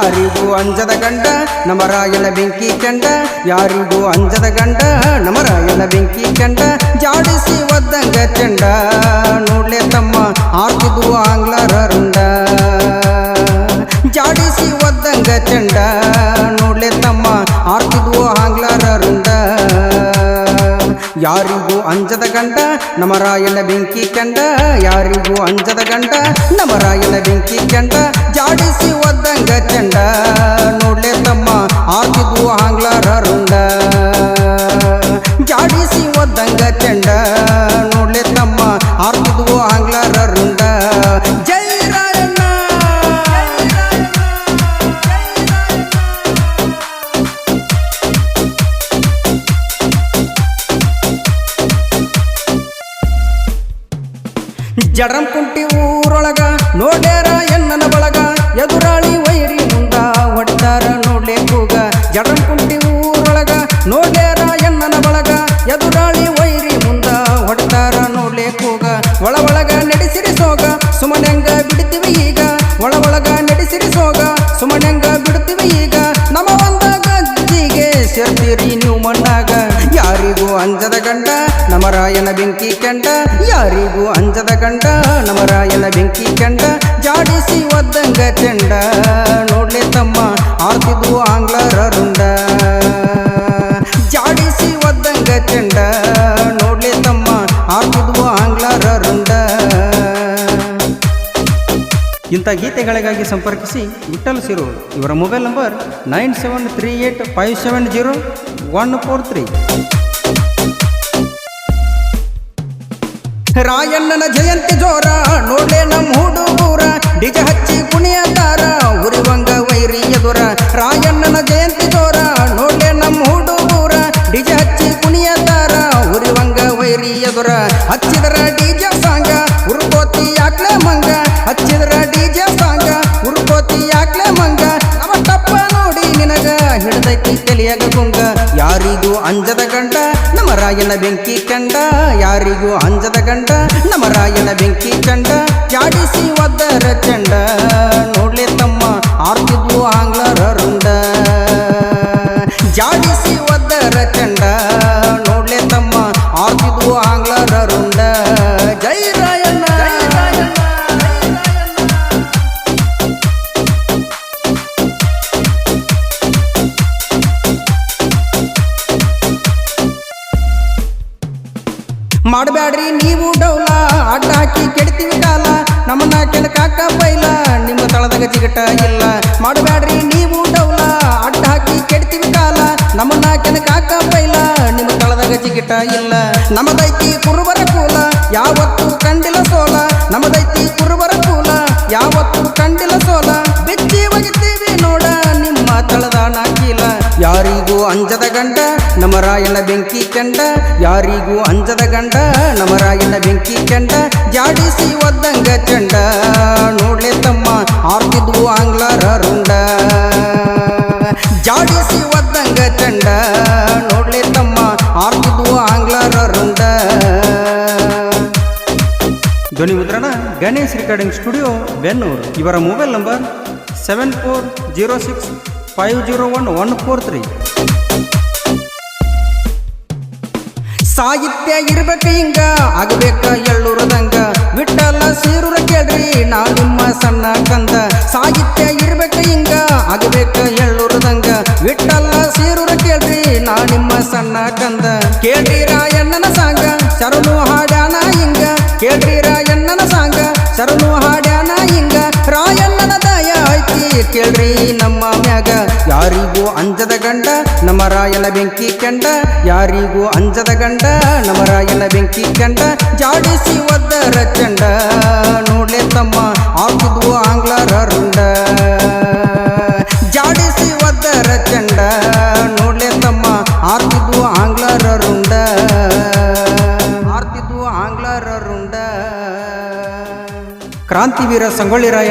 ಯಾರಿಗೂ ಅಂಜದ ಗಂಡ ನಮರಾಯನ ಬೆಂಕಿ ಕಂಡ. ಯಾರಿಗೂ ಅಂಜದ ಗಂಡ ನಮರಾಯನ ಬೆಂಕಿ ಕಂಡ. ಜಾಡಿಸಿ ಒದ್ದಂಗ ಚೆಂಡ, ನೋಡ್ಲೆ ತಮ್ಮ ಆರ್ತಿದು ಆಂಗ್ಲರ ರುಂಡ. ಜಾಡಿಸಿ ಒದ್ದಂಗ ಚೆಂಡ, ನೋಡ್ಲೆ ತಮ್ಮ ಆರ್ತಿದು ಆಂಗ್ಲರ ರುಂಡ. ಯಾರಿಗೂ ಅಂಜದ ಗಂಡ, ನಮರಾಯನ ಬೆಂಕಿ ಕಂಡ. ಯಾರಿಗೂ ಅಂಜದ ಗಂಡ, ನಮರಾಯನ ಬೆಂಕಿ ಕಂಡ. ಜಾಡಿಸಿ ಒದ್ದಂಗ ಚಂಡ, ನೋಡ್ಲೆ ತಮ್ಮ ಆದಿದು ಆಂಗ್ಲರ ರುಂಡ. ಜಾಡಿಸಿ ಒದ್ದಂಗ ಚಂಡ ಜಡಂ ಕುಂಟಿ ಊರೊಳಗ ನೋಡ್ಯಾರ ಎನ್ನನ ಬಳಗ. ಎದುರಾಳಿ ವೈರಿ ಮುಂದ ಹೊಡ್ತಾರ ನೋಡ್ಲೆ ಕೂಗ. ಜಡಂ ಕುಂಟಿ ಊರೊಳಗ ನೋಡ್ಯಾರ ಎನ್ನನ ಬಳಗ. ಎದುರಾಳಿ ವೈರಿ ಮುಂದ ಹೊಡ್ತಾರ ನೋಡ್ಲೆ ಕೂಗ. ಒಳ ಒಳಗ ನಡೆಸಿರಿ ಸೋಗ. ಸುಮನೆಂಗ ಬಿಡ್ತೀವಿ ಯಾರಿಗೂ ಅಂಜದ ಗಂಡ, ನಮರಾಯನ ಬೆಂಕಿ ಕೆಂಡ. ಯಾರಿಗೂ ಅಂಜದ ಗಂಡ, ನಮರಾಯನ ಬೆಂಕಿ ಕೆಂಡ. ಜಾಡಿಸಿ ಒದ್ದಂಗ ಚೆಂಡ, ನೋಡ್ಲೆ ತಮ್ಮ ಆರ್ತಿದ್ವು ಆಂಗ್ಲರ ರುಂಡ. ಜಾಡಿಸಿ ಒದ್ದಂಗ ಚೆಂಡ, ನೋಡ್ಲೆ ತಮ್ಮ ಆರ್ತಿದ್ವು ಆಂಗ್ಲರ ರುಂಡ. ಇಂಥ ಗೀತೆಗಳಿಗಾಗಿ ಸಂಪರ್ಕಿಸಿ ವಿಠಲ್ ಸಿರು ಇವರ mobile number nine seven three eight five seven zero one four three. ರಾಯಣ್ಣನ ಜಯಂತಿ ಜೋರ, ನೋಡ್ಲೆ ನಮ್ಮ ಹುಡುಗೂರ ಡಿಜ ಹಚ್ಚಿ ಕುಣಿಯತಾರ ಉರಿವಂಗ ವೈರಿ ಎದುರ. ರಾಯಣ್ಣನ ಜಯಂತಿ ಜೋರ, ನೋಡ್ಲೆ ನಮ್ಮ ಹುಡುಗೂರ ಡಿಜ ಹಚ್ಚಿ ಕುಣಿಯತಾರ ಉರಿವಂಗ ವೈರಿ ಎದುರ. ಹಚ್ಚಿದರ ಡಿಜ ಸಾಂಗ, ಉರ್ಕೋತಿ ಯಾಕ್ಲೆ ಮಂಗ. ಹಚ್ಚಿದರ ಡಿಜ ಸಾಂಗ, ಉರ್ಕೋತಿ ಯಾಕ್ಲೆ ಮಂಗ. ನಮ್ಮ ತಪ್ಪ ನೋಡಿ ನಿನಗ ಹಿಡಿದೈತಿ ತಲಿಯಾಗ ಗುಂಗ. ಯಾರಿಗೂ ಅಂಜದ ಗಂಡ, ನಮ್ಮ ರಾಯನ ಬೆಂಕಿ ಕಂಡ. ಯಾರಿಗೂ ಅಂಜದ ಗಂಡ, ನಮ್ಮ ರಾಯನ ಬೆಂಕಿ ಕಂಡ. ಜಾಡಿಸಿ ಒದ್ದರ ಚಂಡ, ನೋಡ್ಲಿ ತಮ್ಮ ಆರ್ತಿದ್ವು ಆಂಗ್ಲರ ಮಾಡಬ್ಯಾಡ್ರಿ ನೀವು ಡೌಲ. ಅಡ್ಡ ಹಾಕಿ ಕೆಡ್ತೀವಿ ಕಾಲ ನಮ್ಮನ್ನ ಕೆಳಕಾಕ ಬೈಲ ನಿಮ್ಮ ತಳದಾಗ ಜಿಗಟ ಇಲ್ಲ. ಮಾಡಬ್ಯಾಡ್ರಿ ನೀವು ಡೌಲ. ಅಡ್ಡ ಹಾಕಿ ಕೆಡ್ತೀವಿ ಕಾಲ ನಮ್ಮನ್ನ ಕೆಳಕಾಕ ಬೈಲ ನಿಮ್ಮ ತಳದಾಗ ಜಿಗಟ ಇಲ್ಲ. ನಮ್ಮದೈತಿ ಕುರುಬರ ಕೂಲ. ಯಾವತ್ತು ಕಂಡಿಲ್ಲ ಸೋಲ. ನಮ್ಮದೈತಿ ಕುರುಬರ ರಾಯನ ಬೆಂಕಿ ಕಂಡ, ಯಾರಿಗೂ ಅಂಜದ ಗಂಡ. ನಮರಾಯಣ ಬೆಂಕಿ ಕಂಡ, ಜಾಡಿಸಿ ಒದ್ದಂಗ ಚಂಡ. ನೋಡ್ಲೆ ತಮ್ಮ ಆರ್ತಿದ್ವು ಆಂಗ್ಲರ ರುಂಡ. ಜಾಡಿಸಿ ಒದ್ದಂಗ ಚಂಡ. ನೋಡ್ಲೆ ತಮ್ಮ ಆರ್ತಿದ್ವು ಆಂಗ್ಲರ ರುಂಡ. ಧ್ವನಿ ಮುದ್ರಣ, ಗಣೇಶ್ ರೆಕಾರ್ಡಿಂಗ್ ಸ್ಟುಡಿಯೋ, ಬೆನ್ನೂರು. ಇವರ mobile number seven four zero six five zero one one four three ಸಾಹಿತ್ಯ ಇರ್ಬೇಕ ಹಿಂಗ ಆಗಬೇಕ ಎಳ್ಳುರದಂಗ ವಿಠಲ ಸೀರುರ ಕೇಳ್ರಿ ನಾ ನಿಮ್ಮ ಸಣ್ಣ ಕಂದ ಸಾಹಿತ್ಯ ಇರ್ಬೇಕ ಹಿಂಗ ಆಗಬೇಕ ಯಾರಿಗೂ ಅಂಜದ ಗಂಡ, ನಮ್ಮ ರಾಯನ ಬೆಂಕಿ ಕೆಂಡ. ಯಾರಿಗೂ ಅಂಜದ ಗಂಡ, ನಮ್ಮ ರಾಯನ ಬೆಂಕಿ ಕೆಂಡ. ಜಾಡಿಸಿ ಒದ್ದರ ಚಂಡ, ನೋಡ್ಲೆ ತಮ್ಮ ಆಗುದ್ವು ಆಂಗ್ಲರ ರುಂಡ. ಜಾಡಿಸಿ ಒದ್ದರ ಚಂಡ, ನೋಡ್ಲೆ ತಮ್ಮ ಆರ್ತಿದ್ವು ಆಂಗ್ಲರ ರುಂಡ. ಆರ್ತಿದ್ವು ಆಂಗ್ಲರ ರುಂಡ. ಕ್ರಾಂತಿವೀರ ಸಂಗೊಳ್ಳಿ